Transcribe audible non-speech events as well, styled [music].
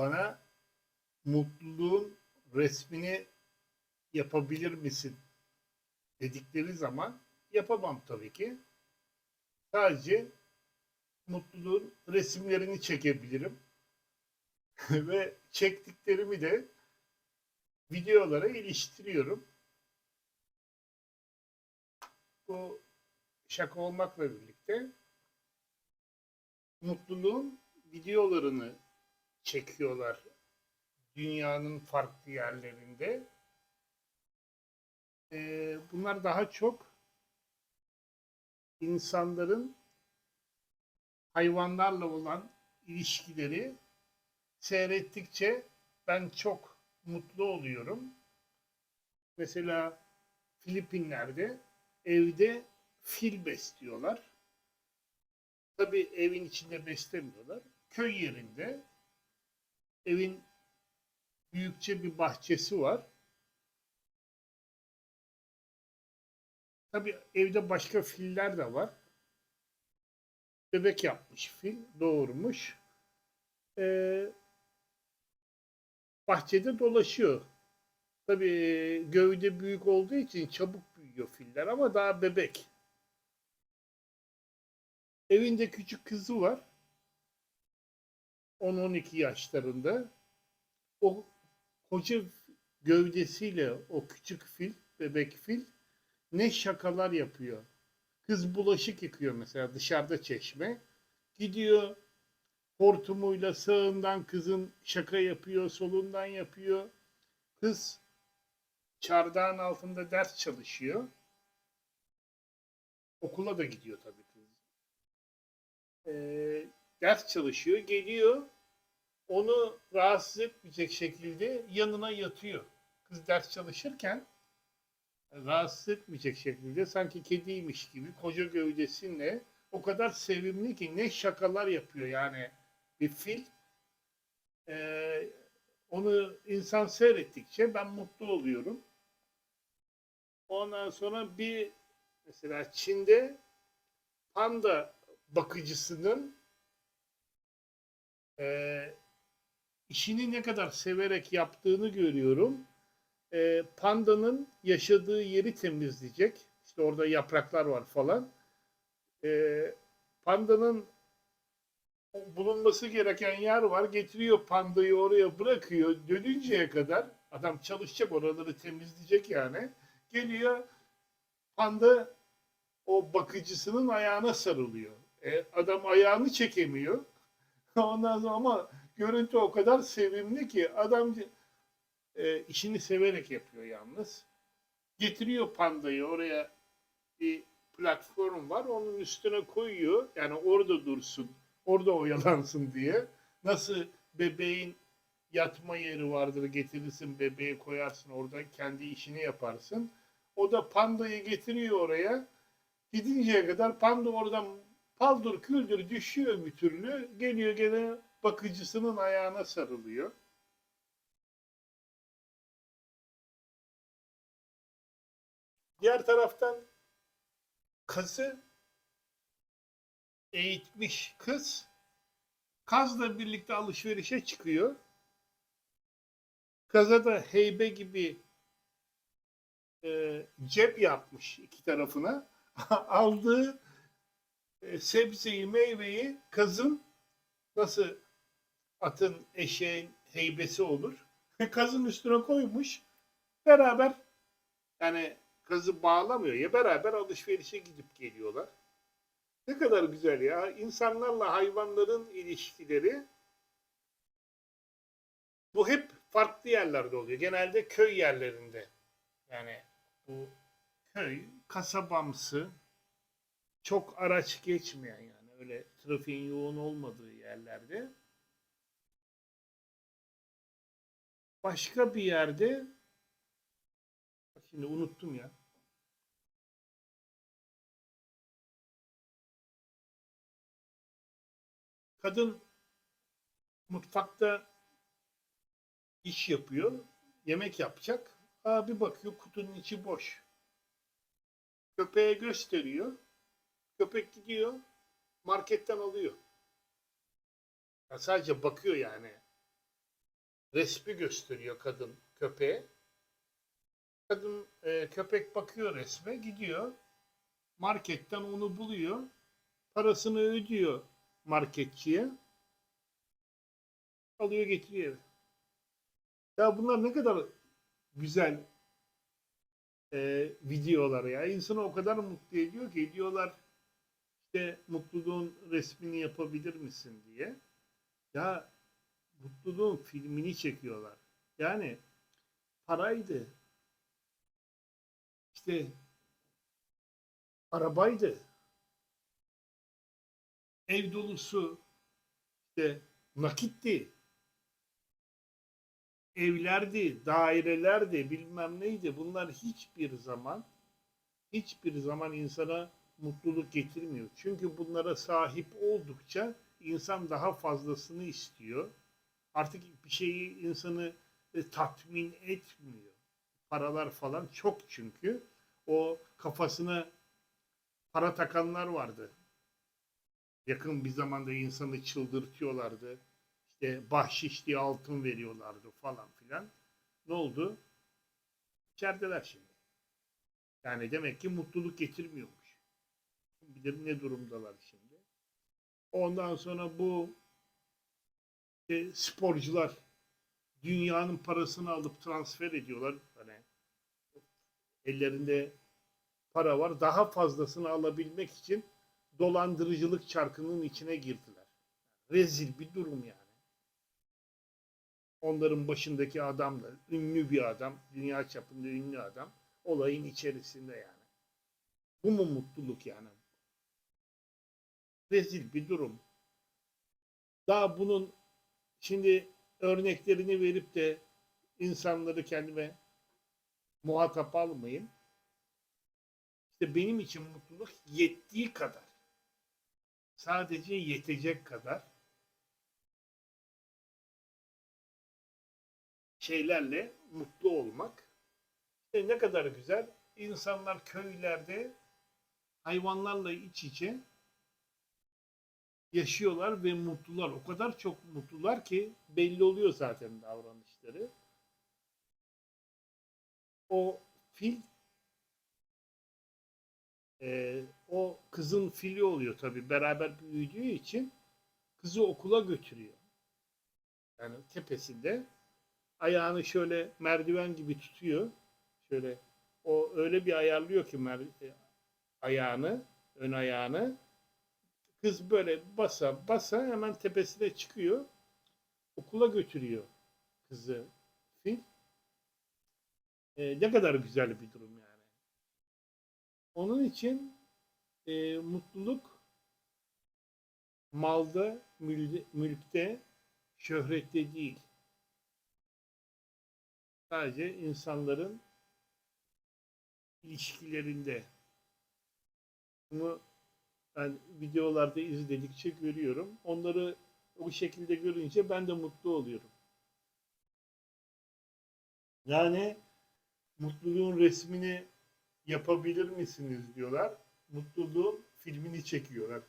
bana mutluluğun resmini yapabilir misin dedikleri zaman yapamam tabii ki. Sadece mutluluğun resimlerini çekebilirim. [laughs] Ve çektiklerimi de videolara iliştiriyorum. Bu şaka olmakla birlikte mutluluğun videolarını çekiyorlar dünyanın farklı yerlerinde. Ee, bunlar daha çok insanların hayvanlarla olan ilişkileri seyrettikçe ben çok mutlu oluyorum. Mesela Filipinler'de evde fil besliyorlar. Tabii evin içinde beslemiyorlar. Köy yerinde evin büyükçe bir bahçesi var. Tabii evde başka filler de var. Bebek yapmış fil, doğurmuş. Ee, bahçede dolaşıyor. Tabii gövde büyük olduğu için çabuk büyüyor filler ama daha bebek. Evinde küçük kızı var. 10-12 yaşlarında. O koca gövdesiyle o küçük fil, bebek fil ne şakalar yapıyor. Kız bulaşık yıkıyor mesela dışarıda çeşme. Gidiyor hortumuyla sağından kızın şaka yapıyor, solundan yapıyor. Kız çardağın altında ders çalışıyor. Okula da gidiyor tabii kız. Ee, ders çalışıyor, geliyor. Onu rahatsız etmeyecek şekilde yanına yatıyor. Kız ders çalışırken rahatsız etmeyecek şekilde sanki kediymiş gibi koca gövdesinle o kadar sevimli ki ne şakalar yapıyor yani bir fil. Ee, onu insan seyrettikçe ben mutlu oluyorum. Ondan sonra bir mesela Çin'de panda bakıcısının e, işini ne kadar severek yaptığını görüyorum. E, pandanın yaşadığı yeri temizleyecek. İşte orada yapraklar var falan. E, pandanın bulunması gereken yer var. Getiriyor pandayı oraya bırakıyor. Dönünceye kadar adam çalışacak oraları temizleyecek yani. Geliyor panda o bakıcısının ayağına sarılıyor. E, adam ayağını çekemiyor. Ondan sonra ama görüntü o kadar sevimli ki adam e, işini severek yapıyor yalnız. Getiriyor pandayı oraya bir platform var. Onun üstüne koyuyor. Yani orada dursun. Orada oyalansın diye. Nasıl bebeğin yatma yeri vardır. Getirirsin bebeği koyarsın orada kendi işini yaparsın. O da pandayı getiriyor oraya. Gidinceye kadar panda oradan paldır küldür düşüyor bir türlü. Geliyor gene bakıcısının ayağına sarılıyor. Diğer taraftan kazı eğitmiş kız kazla birlikte alışverişe çıkıyor. Kaza da heybe gibi e, cep yapmış iki tarafına. [laughs] Aldığı sebzeyi, meyveyi kazın nasıl atın, eşeğin heybesi olur. Kazın üstüne koymuş. Beraber yani kazı bağlamıyor ya beraber alışverişe gidip geliyorlar. Ne kadar güzel ya. İnsanlarla hayvanların ilişkileri bu hep farklı yerlerde oluyor. Genelde köy yerlerinde. Yani bu köy, kasabamsı, çok araç geçmeyen yani öyle trafiğin yoğun olmadığı yerlerde. Başka bir yerde şimdi unuttum ya. Kadın mutfakta iş yapıyor, yemek yapacak. Aa bir bakıyor kutunun içi boş. Köpeğe gösteriyor. Köpek gidiyor, marketten alıyor. Ya sadece bakıyor yani. resmi gösteriyor kadın köpeğe. Kadın e, köpek bakıyor resme gidiyor. Marketten onu buluyor. Parasını ödüyor marketçiye. Alıyor getiriyor. Ya bunlar ne kadar güzel e, videolar ya. İnsanı o kadar mutlu ediyor ki diyorlar işte mutluluğun resmini yapabilir misin diye. Ya mutluluğun filmini çekiyorlar. Yani paraydı. İşte arabaydı. Ev dolusu işte nakitti. Evlerdi, dairelerdi, bilmem neydi. Bunlar hiçbir zaman hiçbir zaman insana mutluluk getirmiyor. Çünkü bunlara sahip oldukça insan daha fazlasını istiyor. Artık bir şeyi insanı e, tatmin etmiyor. Paralar falan çok çünkü. O kafasına para takanlar vardı. Yakın bir zamanda insanı çıldırtıyorlardı. İşte bahşiş diye altın veriyorlardı falan filan. Ne oldu? İçerideler şimdi. Yani demek ki mutluluk getirmiyormuş. Bilir ne durumdalar şimdi. Ondan sonra bu e, sporcular dünyanın parasını alıp transfer ediyorlar. Hani ellerinde para var. Daha fazlasını alabilmek için dolandırıcılık çarkının içine girdiler. Rezil bir durum yani. Onların başındaki adam da ünlü bir adam, dünya çapında ünlü adam olayın içerisinde yani. Bu mu mutluluk yani? Rezil bir durum. Daha bunun şimdi örneklerini verip de insanları kendime muhatap almayayım. İşte benim için mutluluk yettiği kadar. Sadece yetecek kadar şeylerle mutlu olmak. İşte ne kadar güzel. İnsanlar köylerde hayvanlarla iç içe yaşıyorlar ve mutlular. O kadar çok mutlular ki belli oluyor zaten davranışları. O fil e, o kızın fili oluyor tabii beraber büyüdüğü için kızı okula götürüyor. Yani tepesinde ayağını şöyle merdiven gibi tutuyor. Şöyle o öyle bir ayarlıyor ki mer- e, ayağını, ön ayağını. Kız böyle basa basa hemen tepesine çıkıyor. Okula götürüyor kızı fil. E, ne kadar güzel bir durum yani. Onun için e, mutluluk malda, mülkte, şöhrette değil. Sadece insanların ilişkilerinde. Bunu ben videolarda izledikçe görüyorum. Onları o şekilde görünce ben de mutlu oluyorum. Yani mutluluğun resmini yapabilir misiniz diyorlar. Mutluluğun filmini çekiyorlar.